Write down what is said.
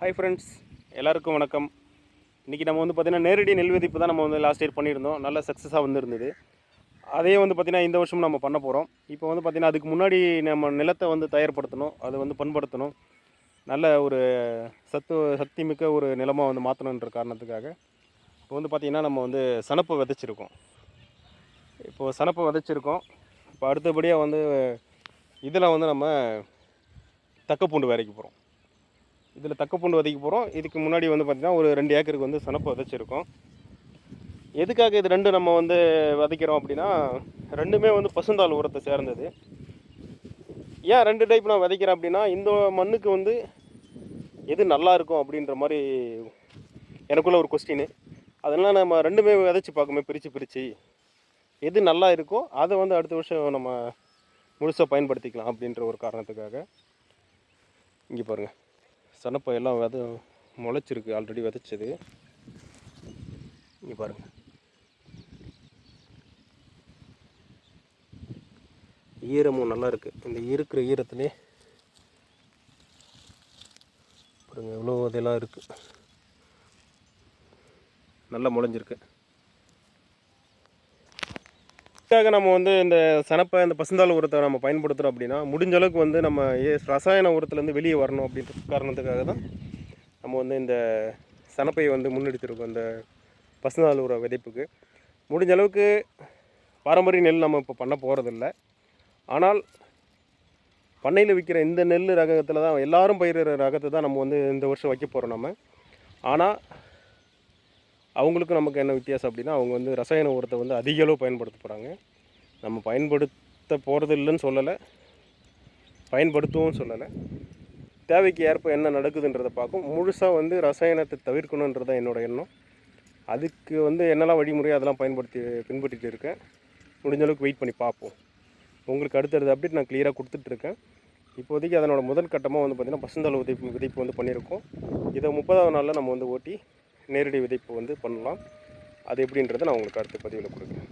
Hi friends எல்லாருக்கும் வணக்கம். இன்றைக்கி நம்ம வந்து பார்த்திங்கன்னா நேரடி நெல் விதிப்பு தான் நம்ம வந்து லாஸ்ட் இயர் பண்ணியிருந்தோம். நல்ல சக்ஸஸாக வந்துருந்தது. அதே வந்து பார்த்திங்கன்னா இந்த வருஷம் நம்ம பண்ண போகிறோம் இப்போ வந்து பார்த்திங்கன்னா அதுக்கு முன்னாடி நம்ம நிலத்தை வந்து தயார்படுத்தணும். அதை வந்து பண்படுத்தணும். நல்ல ஒரு சத்து சக்தி மிக்க ஒரு நிலமாக வந்து மாற்றணுன்ற காரணத்துக்காக இப்போ வந்து பார்த்திங்கன்னா நம்ம வந்து சனப்பை விதைச்சிருக்கோம். இப்போது சனப்பை விதைச்சிருக்கோம். இப்போ அடுத்தபடியாக வந்து இதில் வந்து நம்ம தக்கப்பூண்டு வேலைக்கு போகிறோம் இதில் தக்கப்பூண்டு விதைக்க போகிறோம். இதுக்கு முன்னாடி வந்து பார்த்திங்கன்னா ஒரு ரெண்டு ஏக்கருக்கு வந்து சனப்பு விதைச்சிருக்கோம். எதுக்காக இது ரெண்டு நம்ம வந்து விதைக்கிறோம் அப்படின்னா ரெண்டுமே வந்து பசுந்தாள் உரத்தை சேர்ந்தது. ஏன் ரெண்டு டைப் நான் விதைக்கிறேன் அப்படின்னா இந்த மண்ணுக்கு வந்து எது நல்லா இருக்கும் அப்படின்ற மாதிரி எனக்குள்ள ஒரு கொஸ்டின் அதெல்லாம் நம்ம ரெண்டுமே விதைச்சி பார்க்கணும் பிரித்து பிரித்து எது நல்லா இருக்கோ அதை வந்து அடுத்த வருஷம் நம்ம முழுசாக பயன்படுத்திக்கலாம் அப்படின்ற ஒரு காரணத்துக்காக. இங்கே பாருங்கள் சனப்பை எல்லாம் வித முளைச்சிருக்கு ஆல்ரெடி விதைச்சது. இங்கே பாருங்க. ஈரமும் நல்லா இருக்கு. இந்த இருக்கிற ஈரத்திலே பாருங்க எவ்வளோ இதெல்லாம் இருக்குது நல்லா முளைஞ்சிருக்கு. இதுக்காக நம்ம வந்து இந்த சனப்பை இந்த பசுந்தாள் உரத்தை நம்ம பயன்படுத்துகிறோம் அப்படின்னா முடிஞ்ச அளவுக்கு வந்து நம்ம ஏ ரசாயன உரத்துலேருந்து வெளியே வரணும் அப்படின்ற காரணத்துக்காக தான் நம்ம வந்து இந்த சனப்பை வந்து முன்னெடுத்திருக்கோம் இந்த பசுந்தாள் உர விதைப்புக்கு. முடிஞ்ச அளவுக்கு பாரம்பரிய நெல் நம்ம இப்போ பண்ண போகிறதில்ல ஆனால் பண்ணையில் விற்கிற இந்த நெல் ரகத்தில் தான் எல்லாரும் பயிரிடுற ரகத்தை தான் நம்ம வந்து இந்த வருஷம் வைக்க போகிறோம் நம்ம. ஆனால் அவங்களுக்கும் நமக்கு என்ன வித்தியாசம் அப்படின்னா அவங்க வந்து ரசாயன உரத்தை வந்து அதிக அளவு பயன்படுத்த போகிறாங்க நம்ம பயன்படுத்த போகிறது இல்லைன்னு சொல்லலை. பயன்படுத்தவும் சொல்லலை. தேவைக்கு ஏற்ப என்ன நடக்குதுன்றதை பார்க்கும். முழுசாக வந்து ரசாயனத்தை தவிர்க்கணுன்றது தான் என்னோட எண்ணம். அதுக்கு வந்து என்னெல்லாம் வழிமுறையோ அதெல்லாம் பயன்படுத்தி பின்பற்றிட்டு இருக்கேன். முடிஞ்ச அளவுக்கு வெயிட் பண்ணி பார்ப்போம். உங்களுக்கு அடுத்தடுத்த அப்டேட் நான் கிளியராக கொடுத்துட்ருக்கேன். இப்போதைக்கு அதனோட முதல் கட்டமாக வந்து பார்த்திங்கன்னா பசுந்தாள் விதைப்பு விதைப்பு வந்து பண்ணியிருக்கோம். இதை முப்பதாவது நாளில் நம்ம வந்து ஓட்டி நேரடி விதைப்பு வந்து பண்ணலாம். அது எப்படின்றத நான் உங்களுக்கு அடுத்த பதிவில் கொடுக்குறேன்.